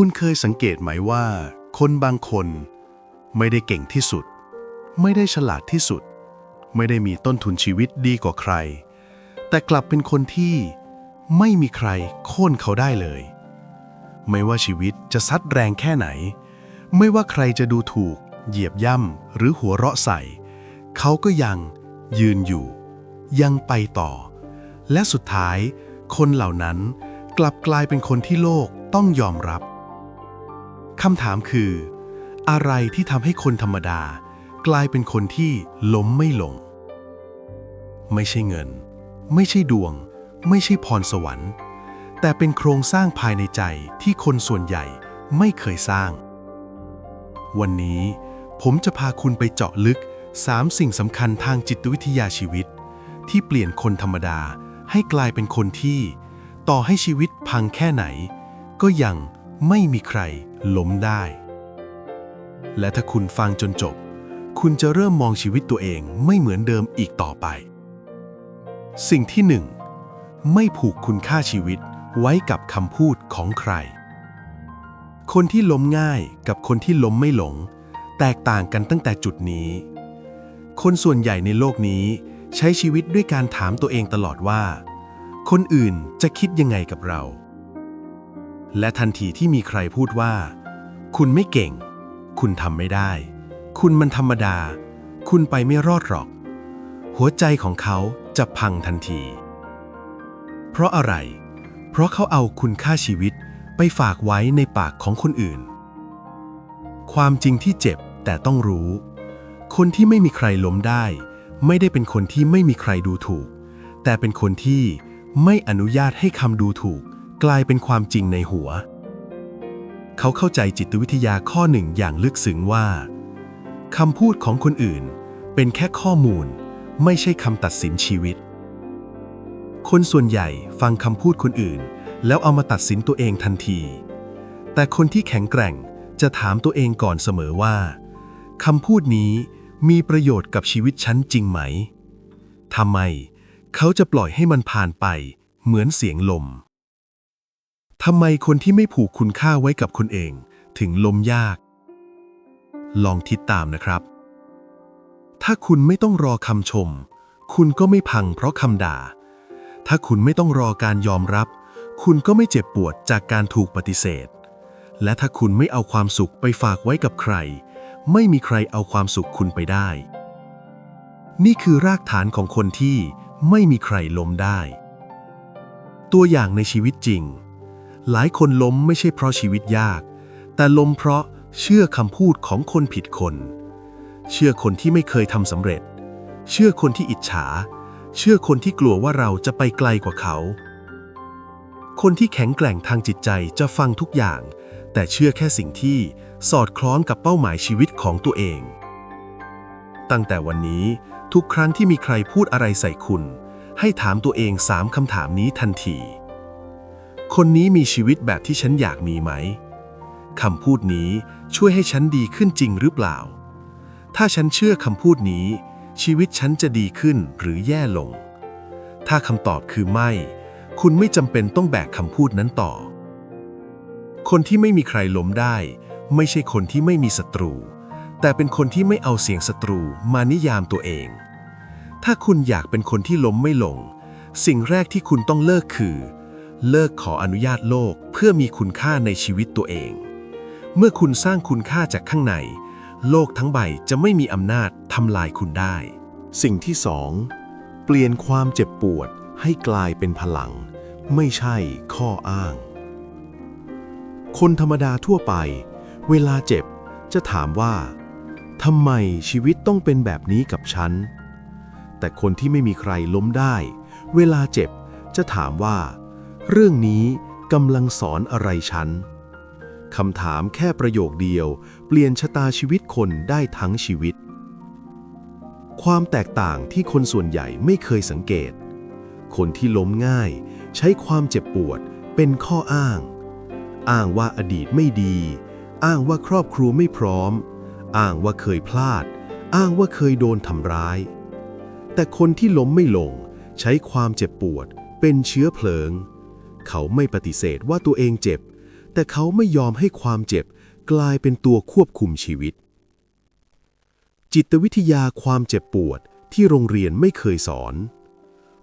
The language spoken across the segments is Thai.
คุณเคยสังเกตไหมว่า คนบางคน ไม่ได้เก่งที่สุด ไม่ได้ฉลาดที่สุด ไม่ได้มีต้นทุนชีวิตดีกว่าใคร แต่กลับเป็นคนที่ไม่มีใครโค่นเขาได้เลย ไม่ว่าชีวิตจะซัดแรงแค่ไหน ไม่ว่าใครจะดูถูก เหยียบย่ำหรือหัวเราะใส่ เขาก็ยังยืนอยู่ ยังไปต่อ และสุดท้าย คนเหล่านั้นกลับกลายเป็นคนที่โลกต้องยอมรับ คำถามคือ อะไรที่ทำให้คนธรรมดา กลายเป็นคนที่ล้มไม่ลง ไม่ใช่เงิน ไม่ใช่ดวง ไม่ใช่พรสวรรค์ แต่เป็นโครงสร้างภายในใจที่คนส่วนใหญ่ไม่เคยสร้าง วันนี้ผมจะพาคุณไปเจาะลึก 3 สิ่งสำคัญทางจิตวิทยาชีวิต ที่เปลี่ยนคนธรรมดาให้กลายเป็นคนที่ ต่อให้ชีวิตพังแค่ไหน ก็ยังไม่มีใคร ล้มได้ และถ้าคุณฟังจนจบ คุณจะเริ่มมองชีวิตตัวเองไม่เหมือนเดิมอีกต่อไป สิ่งที่หนึ่งไม่ผูกคุณค่าชีวิตไว้กับคำพูดของใคร คนที่ล้มง่ายกับคนที่ล้มไม่หลง แตกต่างกันตั้งแต่จุดนี้ คนส่วนใหญ่ในโลกนี้ใช้ชีวิตด้วยการถามตัวเองตลอดว่า คนอื่นจะคิดยังไงกับเรา และทันทีที่มีใครพูดว่า คุณไม่เก่ง คุณทำไม่ได้ คุณมันธรรมดา คุณไปไม่รอดหรอก หัวใจของเขาจะพังทันที เพราะอะไร เพราะเขาเอาคุณค่าชีวิตไปฝากไว้ในปากของคนอื่น ความจริงที่เจ็บแต่ต้องรู้ คนที่ไม่มีใครล้มได้ ไม่ได้เป็นคนที่ไม่มีใครดูถูก แต่เป็นคนที่ไม่อนุญาตให้คำดูถูก กลายเป็นความจริงในหัว เขาเข้าใจจิตวิทยาข้อหนึ่งอย่างลึกซึ้งว่าคำพูดของคนอื่นเป็นแค่ข้อมูล ไม่ใช่คำตัดสินชีวิต คนส่วนใหญ่ฟังคำพูดคนอื่น แล้วเอามาตัดสินตัวเองทันที แต่คนที่แข็งแกร่งจะถามตัวเองก่อนเสมอว่าคำพูดนี้มีประโยชน์กับชีวิตฉันจริงไหมทำไม เขาจะปล่อยให้มันผ่านไปเหมือนเสียงลม ทำไมคนที่ไม่ผูกคุณค่าไว้กับคนเอง ถึงล้มยาก ลองคิดตามนะครับ ถ้าคุณไม่ต้องรอคำชม คุณก็ไม่พังเพราะคำด่า ถ้าคุณไม่ต้องรอการยอมรับ คุณก็ไม่เจ็บปวดจากการถูกปฏิเสธ และถ้าคุณไม่เอาความสุขไปฝากไว้กับใคร ไม่มีใครเอาความสุขคุณไปได้ นี่คือรากฐานของคนที่ไม่มีใครล้มได้ ตัวอย่างในชีวิตจริง หลายคนล้มไม่ใช่เพราะชีวิตยาก แต่ล้มเพราะเชื่อคำพูดของคนผิดคน เชื่อคนที่ไม่เคยทำสำเร็จ เชื่อคนที่อิจฉา เชื่อคนที่กลัวว่าเราจะไปไกลกว่าเขา คนที่แข็งแกร่งทางจิตใจจะฟังทุกอย่าง แต่เชื่อแค่สิ่งที่สอดคล้องกับเป้าหมายชีวิตของตัวเอง ตั้งแต่วันนี้ทุกครั้งที่มีใครพูดอะไรใส่คุณ ให้ถามตัวเองสามคำถามนี้ทันที คนนี้มีชีวิตแบบที่ฉันอยากมีไหมคำพูดนี้ช่วยให้ฉันดีขึ้นจริงหรือเปล่า ถ้าฉันเชื่อคำพูดนี้ ชีวิตฉันจะดีขึ้นหรือแย่ลง ถ้าคำตอบคือไม่ คุณไม่จำเป็นต้องแบกคำพูดนั้นต่อ คนที่ไม่มีใครล้มได้ ไม่ใช่คนที่ไม่มีศัตรู แต่เป็นคนที่ไม่เอาเสียงศัตรูมานิยามตัวเอง ถ้าคุณอยากเป็นคนที่ล้มไม่ลง สิ่งแรกที่คุณต้องเลิกคือ เลิกขออนุญาตโลกเพื่อมีคุณค่าในชีวิตตัวเอง เมื่อคุณสร้างคุณค่าจากข้างใน โลกทั้งใบจะไม่มีอำนาจทำลายคุณได้ สิ่งที่สองเปลี่ยนความเจ็บปวดให้กลายเป็นพลัง ไม่ใช่ข้ออ้าง คนธรรมดาทั่วไป เวลาเจ็บจะถามว่าทำไมชีวิตต้องเป็นแบบนี้กับฉัน แต่คนที่ไม่มีใครล้มได้ เวลาเจ็บจะถามว่า เรื่องนี้กำลังสอนอะไรฉันคำถามแค่ประโยคเดียว เปลี่ยนชะตาชีวิตคนได้ทั้งชีวิต ความแตกต่างที่คนส่วนใหญ่ไม่เคยสังเกต คนที่ล้มง่าย ใช้ความเจ็บปวดเป็นข้ออ้าง อ้างว่าอดีตไม่ดี อ้างว่าครอบครัวไม่พร้อม อ้างว่าเคยพลาด อ้างว่าเคยโดนทำร้าย แต่คนที่ล้มไม่ลง ใช้ความเจ็บปวดเป็นเชื้อเพลิง เขาไม่ปฏิเสธว่าตัวเองเจ็บ แต่เขาไม่ยอมให้ความเจ็บ กลายเป็นตัวควบคุมชีวิต จิตวิทยาความเจ็บปวดที่โรงเรียนไม่เคยสอน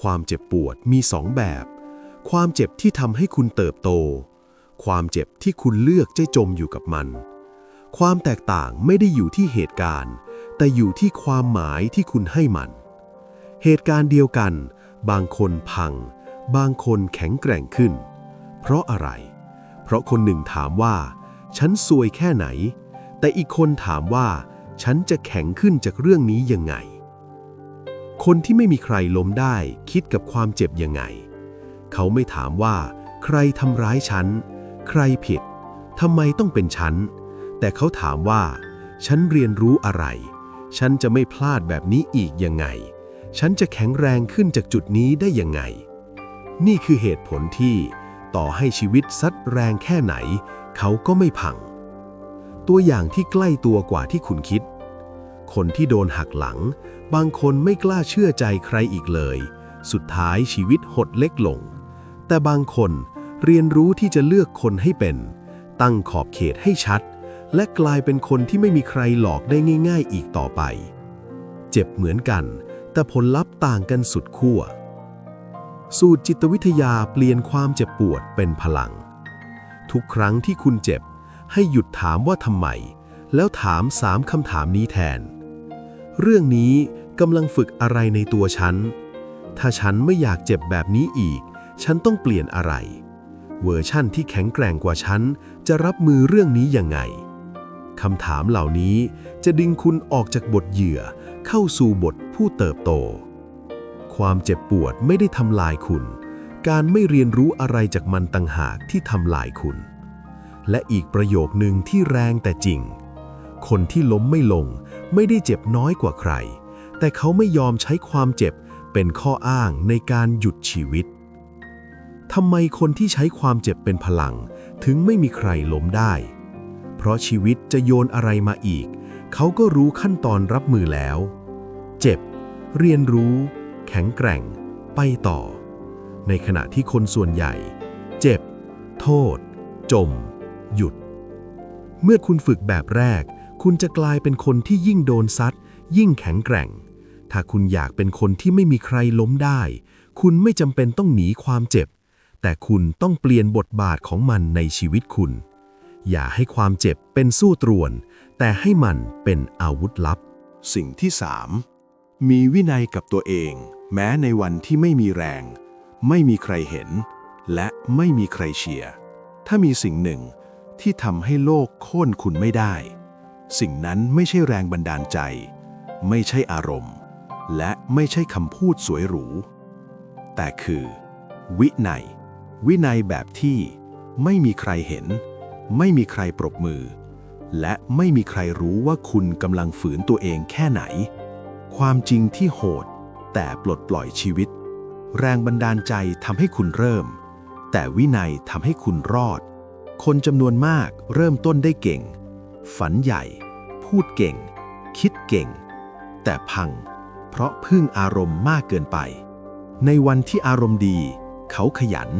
ความเจ็บปวดมีสองแบบ ความเจ็บที่ทำให้คุณเติบโต ความเจ็บที่คุณเลือกจะจมอยู่กับมัน ความแตกต่างไม่ได้อยู่ที่เหตุการณ์ แต่อยู่ที่ความหมายที่คุณให้มัน เหตุการณ์เดียวกัน บางคนพัง บางคนแข็งแกร่งขึ้น เพราะอะไร เพราะคนหนึ่งถามว่า ฉันซวยแค่ไหน แต่อีกคนถามว่า ฉันจะแข็งขึ้นจากเรื่องนี้ยังไง คนที่ไม่มีใครล้มได้คิดกับความเจ็บยังไง เขาไม่ถามว่า ใครทำร้ายฉัน ใครผิดทำไมต้องเป็นฉัน แต่เขาถามว่า ฉันเรียนรู้อะไร ฉันจะไม่พลาดแบบนี้อีกยังไง ฉันจะแข็งแรงขึ้นจากจุดนี้ได้ยังไง นี่คือเหตุผลที่ต่อให้ชีวิตซัดแรงแค่ไหน เขาก็ไม่พัง ตัวอย่างที่ใกล้ตัวกว่าที่คุณคิด คนที่โดนหักหลัง บางคนไม่กล้าเชื่อใจใครอีกเลย สุดท้ายชีวิตหดเล็กลง แต่บางคนเรียนรู้ที่จะเลือกคนให้เป็น ตั้งขอบเขตให้ชัด และกลายเป็นคนที่ไม่มีใครหลอกได้ง่าย ๆ อีกต่อไป เจ็บเหมือนกัน แต่ผลลัพธ์ต่างกันสุดขั้ว สูตรจิตวิทยาเปลี่ยนความเจ็บปวดเป็นพลัง ทุกครั้งที่คุณเจ็บ ให้หยุดถามว่าทำไม แล้วถามสามคำถามนี้แทน เรื่องนี้กำลังฝึกอะไรในตัวฉัน ถ้าฉันไม่อยากเจ็บแบบนี้อีก ฉันต้องเปลี่ยนอะไร เวอร์ชั่นที่แข็งแกร่งกว่าฉัน จะรับมือเรื่องนี้ยังไงคำถามเหล่านี้จะดึงคุณออกจากบทเหยื่อเข้าสู่บทผู้เติบโต ความเจ็บปวดไม่ได้ทำลายคุณ การไม่เรียนรู้อะไรจากมันต่างหากที่ทำลายคุณ และอีกประโยคหนึ่งที่แรงแต่จริง คนที่ล้มไม่ลง ไม่ได้เจ็บน้อยกว่าใคร แต่เขาไม่ยอมใช้ความเจ็บเป็นข้ออ้างในการหยุดชีวิตทำไมคนที่ใช้ความเจ็บเป็นพลัง ถึงไม่มีใครล้มได้ เพราะชีวิตจะโยนอะไรมาอีก เขาก็รู้ขั้นตอนรับมือแล้ว เจ็บ เรียนรู้ แข็งแกร่ง ไปต่อ ในขณะที่คนส่วนใหญ่ เจ็บ โทษ จม หยุด เมื่อคุณฝึกแบบแรก คุณจะกลายเป็นคนที่ยิ่งโดนซัด ยิ่งแข็งแกร่ง ถ้าคุณอยากเป็นคนที่ไม่มีใครล้มได้ คุณไม่จำเป็นต้องหนีความเจ็บ แต่คุณต้องเปลี่ยนบทบาทของมันในชีวิตคุณ อย่าให้ความเจ็บเป็นสู้ตรวน แต่ให้มันเป็นอาวุธลับ สิ่งที่ 3. มีวินัยกับตัวเอง แม้ในวันที่ไม่มีแรง ไม่มีใครเห็น และไม่มีใครเชียร์ ถ้ามีสิ่งหนึ่งที่ทำให้โลกโค่นคุณไม่ได้ สิ่งนั้นไม่ใช่แรงบันดาลใจ ไม่ใช่อารมณ์ และไม่ใช่คำพูดสวยหรู แต่คือ วินัย วินัยแบบที่ไม่มีใครเห็น ไม่มีใครปรบมือ และไม่มีใครรู้ว่าคุณกำลังฝืนตัวเองแค่ไหน ความจริงที่โหด แต่ปลดปล่อยชีวิต แรงบันดาลใจทำให้คุณเริ่ม แต่วินัยทำให้คุณรอด คนจำนวนมากเริ่มต้นได้เก่ง ฝันใหญ่ พูดเก่ง คิดเก่ง แต่พัง เพราะพึ่งอารมณ์มากเกินไป ในวันที่อารมณ์ดี เขาขยัน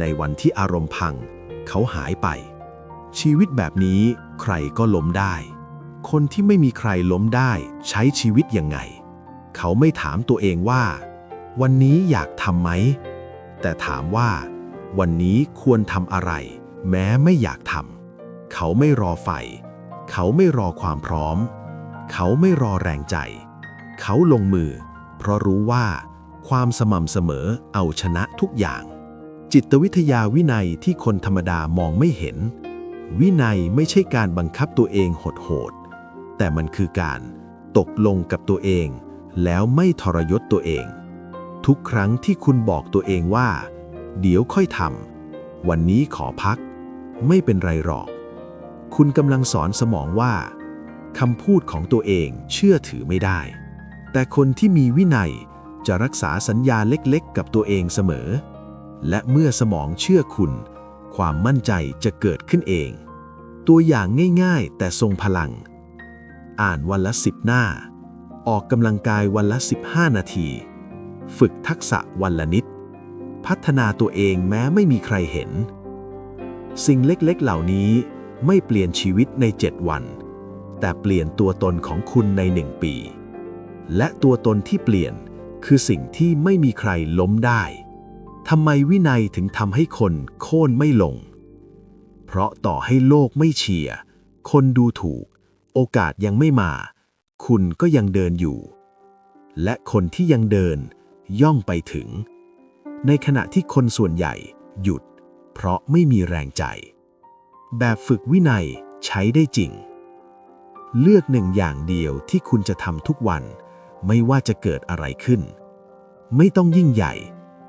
ในวันที่อารมณ์พัง เขาหายไป ชีวิตแบบนี้ใครก็ล้มได้ คนที่ไม่มีใครล้มได้ใช้ชีวิตยังไง เขาไม่ถามตัวเองว่า วันนี้อยากทำไหม แต่ถามว่า วันนี้ควรทำอะไร แม้ไม่อยากทำเขาไม่รอไฟ เขาไม่รอความพร้อม เขาไม่รอแรงใจ เขาลงมือ เพราะรู้ว่า ความสม่ำเสมอเอาชนะทุกอย่าง จิตวิทยาวินัยที่คนธรรมดามองไม่เห็น วินัยไม่ใช่การบังคับตัวเองโหดๆแต่มันคือการตกลงกับตัวเอง แล้วไม่ทรยศตัวเอง ทุกครั้งที่คุณบอกตัวเองว่า เดี๋ยวค่อยทำวันนี้ขอพัก ไม่เป็นไรหรอก คุณกำลังสอนสมองว่าคำพูดของตัวเองเชื่อถือไม่ได้ แต่คนที่มีวินัยจะรักษาสัญญาเล็กๆ กับตัวเองเสมอ และเมื่อสมองเชื่อคุณ ความมั่นใจจะเกิดขึ้นเอง ตัวอย่างง่ายๆ แต่ทรงพลัง อ่านวันละสิบหน้า ออกกำลังกายวันละ 15 นาที ฝึกทักษะวันละนิด พัฒนาตัวเองแม้ไม่มีใครเห็น สิ่งเล็กๆเหล่านี้ไม่เปลี่ยนชีวิตใน 7 วัน แต่เปลี่ยนตัวตนของคุณในหนึ่งปี และตัวตนที่เปลี่ยนคือสิ่งที่ไม่มีใครล้มได้ทำไมวินัยถึงทำให้คนโค่นไม่ลง เพราะต่อให้โลกไม่เชียร์ คนดูถูก โอกาสยังไม่มา คุณก็ยังเดินอยู่ และคนที่ยังเดินย่องไปถึง ในขณะที่คนส่วนใหญ่หยุด เพราะไม่มีแรงใจ แบบฝึกวินัยใช้ได้จริง เลือกหนึ่งอย่างเดียวที่คุณจะทำทุกวัน ไม่ว่าจะเกิดอะไรขึ้น ไม่ต้องยิ่งใหญ่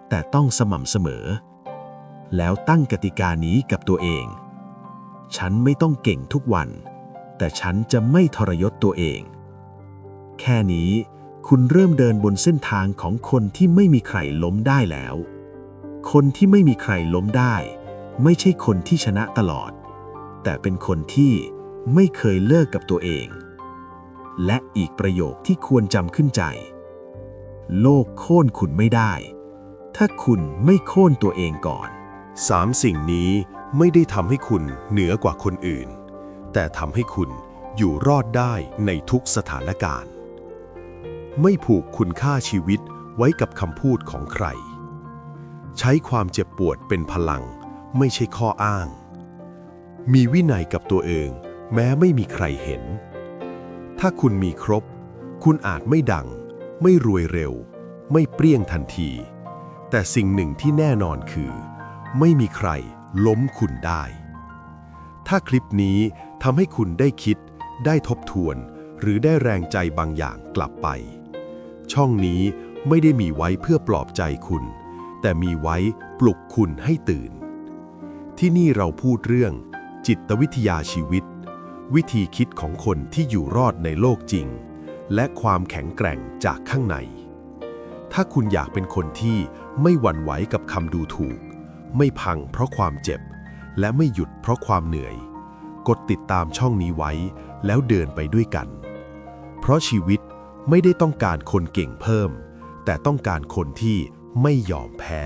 แต่ต้องสม่ำเสมอ แล้วตั้งกติกานี้กับตัวเอง ฉันไม่ต้องเก่งทุกวัน แต่ฉันจะไม่ทรยศตัวเอง แค่นี้ คุณเริ่มเดินบนเส้นทางของคนที่ไม่มีใครล้มได้แล้ว คนที่ไม่มีใครล้มได้ ไม่ใช่คนที่ชนะตลอด แต่เป็นคนที่ไม่เคยเลิกกับตัวเอง และอีกประโยคที่ควรจำขึ้นใจ โลกโค่นคุณไม่ได้ ถ้าคุณไม่โค่นตัวเองก่อนสามสิ่งนี้ไม่ได้ทำให้คุณเหนือกว่าคนอื่น แต่ทำให้คุณอยู่รอดได้ในทุกสถานการณ์ ไม่ผูกคุณค่าชีวิตไว้กับคำพูดของใคร ใช้ความเจ็บปวดเป็นพลัง ไม่ใช่ข้ออ้าง มีวินัยกับตัวเอง แม้ไม่มีใครเห็น ถ้าคุณมีครบ คุณอาจไม่ดัง ไม่รวยเร็ว ไม่เปรี้ยงทันที แต่สิ่งหนึ่งที่แน่นอนคือ ไม่มีใครล้มคุณได้ ถ้าคลิปนี้ทำให้คุณได้คิด ได้ทบทวน หรือได้แรงใจบางอย่างกลับไป ช่องนี้ไม่ได้มีไว้เพื่อปลอบใจคุณ แต่มีไว้ปลุกคุณให้ตื่น ที่นี่เราพูดเรื่อง จิตวิทยาชีวิต วิธีคิดของคนที่อยู่รอดในโลกจริง และความแข็งแกร่งจากข้างใน ถ้าคุณอยากเป็นคนที่ไม่หวั่นไหวกับคำดูถูก ไม่พังเพราะความเจ็บ และไม่หยุดเพราะความเหนื่อย กดติดตามช่องนี้ไว้ แล้วเดินไปด้วยกัน เพราะชีวิต ไม่ได้ต้องการคนเก่งเพิ่ม แต่ต้องการคนที่ไม่ยอมแพ้